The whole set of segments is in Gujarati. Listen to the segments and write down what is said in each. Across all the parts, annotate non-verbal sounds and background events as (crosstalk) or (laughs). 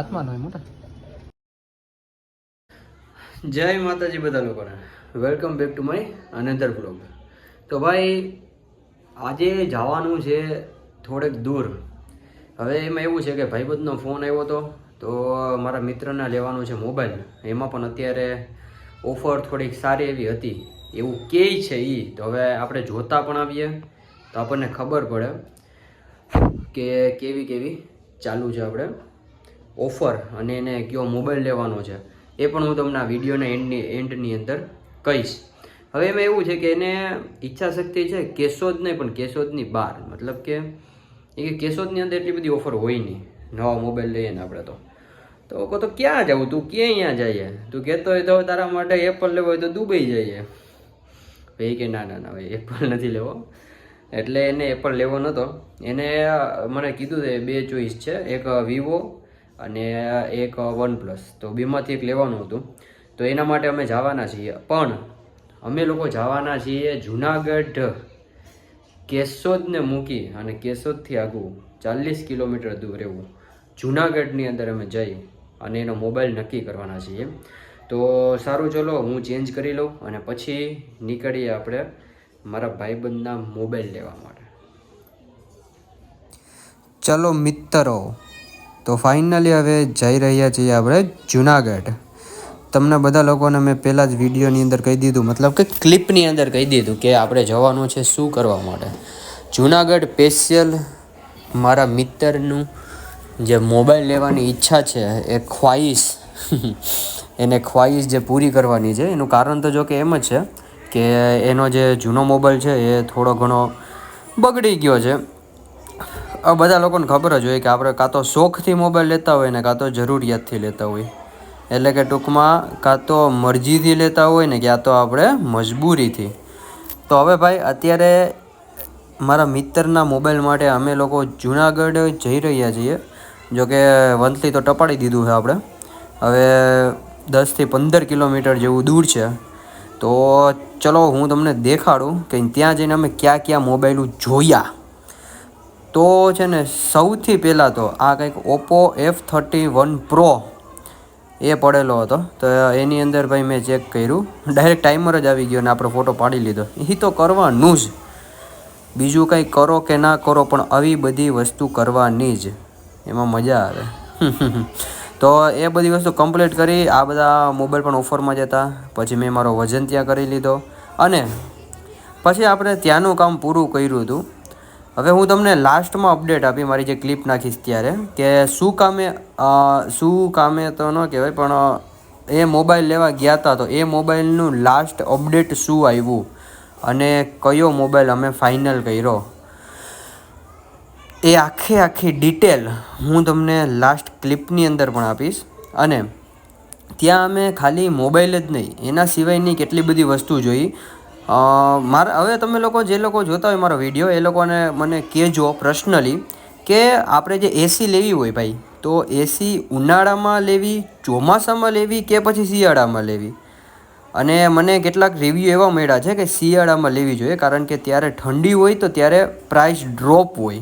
હાથમાં હોય, મોટા. જય માતાજી બધા લોકોને. Welcome back to my another blog તો ભાઈ, આજે જવાનું છે થોડેક દૂર. હવે એમાં એવું છે કે ભાઈબંધનો ફોન આવ્યો હતો તો મારા મિત્રને લેવાનો છે મોબાઈલ એમાં પણ અત્યારે ઓફર થોડીક સારી એવી હતી. એવું કે છે એ તો હવે આપણે જોતા પણ આવીએ. તો આપણને ખબર પડે કે કેવી કેવી ચાલુ છે આપણે. ઓફર અને એને કયો મોબાઈલ લેવાનો છે, એ પણ હું તમને આ વિડીયોના એન્ડની એન્ડની અંદર કહીશ. હવે એમાં એવું છે કે એને ઈચ્છા શક્તિ છે કેશોદ નહીં પણ કેશોદની બહાર. મતલબ કે એ કે કેશોદની અંદર એટલી બધી ઓફર હોય નહીં. નવા મોબાઈલ લઈએ ને આપણે તો. તો કહો તો ક્યાં જવું? તું ક્યાં અહીંયા જઈએ? તું કહેતો હોય તો તારા માટે એપલ લેવો હોય તો દુબઈ જઈએ. ભાઈ કે ના ના ના ભાઈ એપલ નથી લેવો. એટલે એને એપલ લેવો નહોતો એને મને કીધું છે બે ચોઈસ છે. એક વિવો અને એક વન પ્લસ તો બેમાંથી એક લેવાનું હતું. તો એના માટે અમે જવાના છીએ. પણ અમે લોકો જવાના છીએ જુનાગઢ કેશોદને મૂકી અને કેશોદથી આગું ચાલીસ કિલોમીટર દૂર એવું જુનાગઢની અંદર અમે જઈ અને એનો મોબાઈલ નક્કી કરવાના છીએ. તો સારું, ચલો, હું ચેન્જ કરી લઉં અને પછી નીકળીએ આપણે મારા ભાઈબંધના મોબાઈલ લેવા માટે. ચલો મિત્રો તો ફાઇનલી હવે જઈ રહ્યા છીએ આપણે જુનાગઢ. તમને બધા લોકોને મેં પહેલાં જ વિડીયોની અંદર કહી દીધું, મતલબ કે ક્લિપની અંદર કહી દીધું કે આપણે જવાનું છે શું કરવા માટે. જુનાગઢ સ્પેશિયલ મારા મિત્રનું જે મોબાઈલ લેવાની ઈચ્છા છે, એ ખ્વાહિશ. એને ખ્વાહિશ જે પૂરી કરવાની છે, એનું કારણ તો જો કે એમ જ છે કે એનો જે જૂનો મોબાઈલ છે, એ થોડો ઘણો બગડી ગયો છે. આ બધા લોકોને ખબર જ હોય કે આપણે કાં તો શોખથી મોબાઈલ લેતા હોય ને કાં તો જરૂરિયાતથી લેતા હોય. એટલે કે ટૂંકમાં કાં તો મરજીથી લેતા હોય ને ક્યાં તો આપણે મજબૂરીથી. તો હવે ભાઈ, અત્યારે મારા મિત્રના મોબાઈલ માટે અમે લોકો જુનાગઢ જઈ રહ્યા છીએ. જોકે વંથલી તો ટપાડી દીધું છે આપણે. હવે દસથી પંદર કિલોમીટર જેવું દૂર છે. તો ચલો હું તમને દેખાડું કે ત્યાં જઈને અમે ક્યાં ક્યાં મોબાઈલો જોયા. તો છે ને સૌથી પહેલાં તો આ કંઈક Oppo F thirty one pro એ પડેલો હતો. તો એની અંદર ભાઈ મેં ચેક કર્યું. ડાયરેક્ટ ટાઈમર જ આવી ગયો ને આપણે ફોટો પાડી લીધો. એ તો કરવાનું જ. બીજું કંઈ કરો કે ના કરો, પણ આવી બધી વસ્તુ કરવાની જ. એમાં મજા આવે. (laughs) તો એ બધી વસ્તુ કમ્પ્લીટ કરી, આ બધા મોબાઈલ પણ ઓફરમાં જ હતા. પછી મેં મારો વજન ત્યાં કરી લીધો. અને પછી આપણે ત્યાંનું કામ પૂરું કર્યું હતું. હવે હું તમને લાસ્ટમાં અપડેટ આપી મારી જે ક્લિપ નાખીશ ત્યારે કે શું કામે શું કામે તો ન કહેવાય, પણ એ મોબાઈલ લેવા ગયા હતા તો એ મોબાઈલનું લાસ્ટ અપડેટ શું આવ્યું અને કયો મોબાઈલ અમે ફાઇનલ કર્યો. એ આખે આખી ડિટેલ હું તમને લાસ્ટ ક્લિપની અંદર પણ આપીશ. અને ત્યાં અમે ખાલી મોબાઈલ જ નહીં, એના સિવાયની કેટલી બધી વસ્તુ જોઈ. મારા, હવે તમે લોકો જે લોકો જોતા હોય મારો વીડિયો એ લોકોને મને કહેજો પર્સનલી કે આપણે જે એસી લેવી હોય ભાઈ, તો એસી ઉનાળામાં લેવી, ચોમાસામાં લેવી કે પછી શિયાળામાં લેવી? અને મને કેટલાક રિવ્યૂ એવા મળ્યા છે કે શિયાળામાં લેવી જોઈએ, કારણ કે ત્યારે ઠંડી હોય તો ત્યારે પ્રાઇસ ડ્રોપ હોય.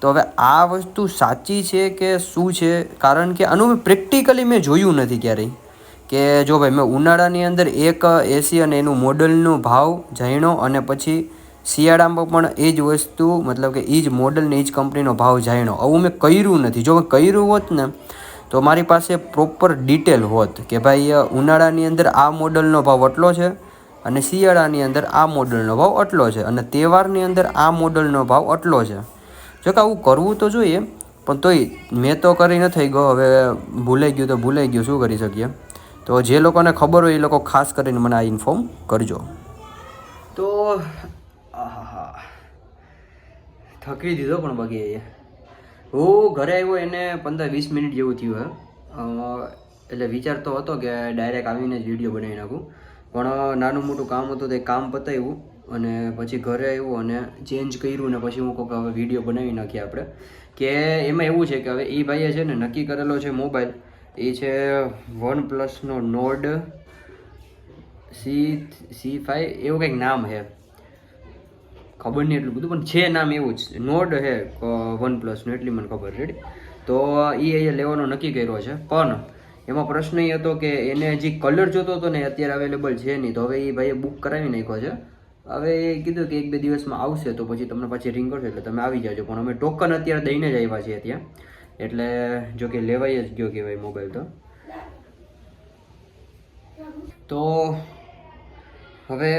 તો હવે આ વસ્તુ સાચી છે કે શું છે? કારણ કે આનું પ્રેક્ટિકલી મેં જોયું નથી ક્યારેય. કે જો ભાઈ મેં ઉનાળાની અંદર એક એસી અને એનું મોડલનું ભાવ જાણ્યો અને પછી શિયાળામાં પણ એ જ વસ્તુ, મતલબ કે એ જ મોડલ ને એ જ કંપનીનો ભાવ જાણ્યો. આવું મેં કર્યું નથી. જો મેં કર્યું હોત ને, તો મારી પાસે પ્રોપર ડિટેલ હોત કે ભાઈ ઉનાળાની અંદર આ મોડલનો ભાવ આટલો છે અને શિયાળાની અંદર આ મોડલનો ભાવ આટલો છે અને તહેવારની અંદર આ મોડલનો ભાવ આટલો છે. જો કે આવું કરવું તો જોઈએ, પણ તોય મેં તો કરી નથી ગયો. હવે ભૂલાઈ ગયું તો ભૂલાઈ ગયું. શું કરી શકીએ? તો જે લોકોને ખબર હોય એ લોકો ખાસ કરીને મને આ ઇન્ફોર્મ કરજો. તો, આહાહા. થકી દીધો પણ બગી હું ઘરે આવ્યો એને પંદર વીસ મિનિટ જેવું થયું એટલે વિચારતો હતો કે ડાયરેક્ટ આવીને જ વીડિયો બનાવી નાખું. પણ નાનું મોટું કામ હતું તે કામ પતાવ્યું અને પછી ઘરે આવ્યું અને ચેન્જ કર્યું ને પછી હું કહું કે હવે વીડિયો બનાવી નાખીએ આપણે. કે એમાં એવું છે કે હવે એ ભાઈએ છે ને નક્કી કરેલો છે મોબાઈલ એ છે વન પ્લસનો નોડ, સી સી ફાઈવ, એવું કંઈક નામ છે. ખબર નહીં એટલું બધું, પણ છે નામ એવું જ. નોડ છે વન પ્લસનું એટલી મને ખબર છે તો એ અહીંયા લેવાનો નક્કી કર્યો છે. પણ એમાં પ્રશ્ન એ હતો કે એને હજી કલર જોતો હતો ને અત્યારે અવેલેબલ છે નહીં. તો હવે એ ભાઈએ બુક કરાવી નાખ્યો છે. હવે એ કીધું કે એક બે દિવસમાં આવશે, તો પછી તમને પાછી રિંગ કરશે, એટલે તમે આવી જાજો. પણ અમે ટોકન અત્યારે દઈને જ આવ્યા છીએ ત્યાં. એટલે જો કે લેવાઈ જ ગયો કહેવાય મોબાઈલ તો. તો હવે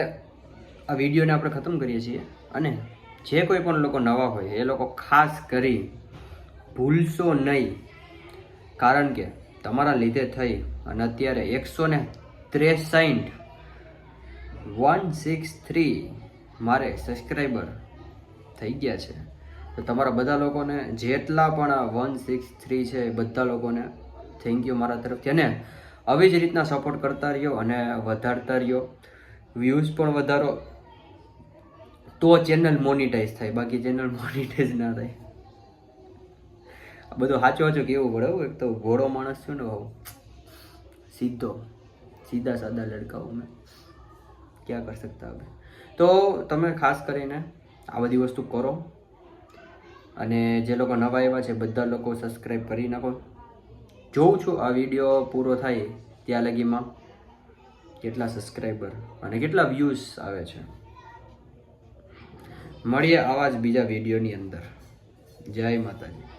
આ વિડીયોને આપણે ખતમ કરીએ છીએ અને જે કોઈ પણ લોકો નવા હોય એ લોકો ખાસ કરી ભૂલશો નહીં. કારણ કે તમારા લીધે થઈ અને અત્યારે એકસો ને ત્રેસાઠ વન સિક્સ થ્રી મારે સબસ્ક્રાઈબર થઈ ગયા છે. તો તમારા બધા લોકોને જેટલા પણ વન સિક્સ થ્રી છે, બધા લોકોને થેન્ક યુ મારા તરફથી. અને આવી જ રીતના સપોર્ટ કરતા રહ્યો અને વધારતા રહ્યો. વ્યૂઝ પણ વધારો. તો ચેનલ મોનિટાઈઝ થાય, બાકી ચેનલ મોનિટાઈઝ (laughs) ના થાય. આ બધું સાચું સાચું કેવું પડે. એક તો ઘોડો માણસ છું ને બહુ. સીધો, સીધા સાદા લડકાઓ મેં ક્યાં કરી શકતા હવે? તો તમે ખાસ કરીને આ બધી વસ્તુ કરો. અને જે લોકો નવા એવા છે, બધા લોકો સબસ્ક્રાઈબ કરી નાખો. જોઉં છું આ વીડિયો પૂરો થાય ત્યાં લગીમાં કેટલા સબસ્ક્રાઈબર અને કેટલા વ્યૂઝ આવે છે. મળીએ આવા જ બીજા વિડીયોની અંદર. જય માતાજી.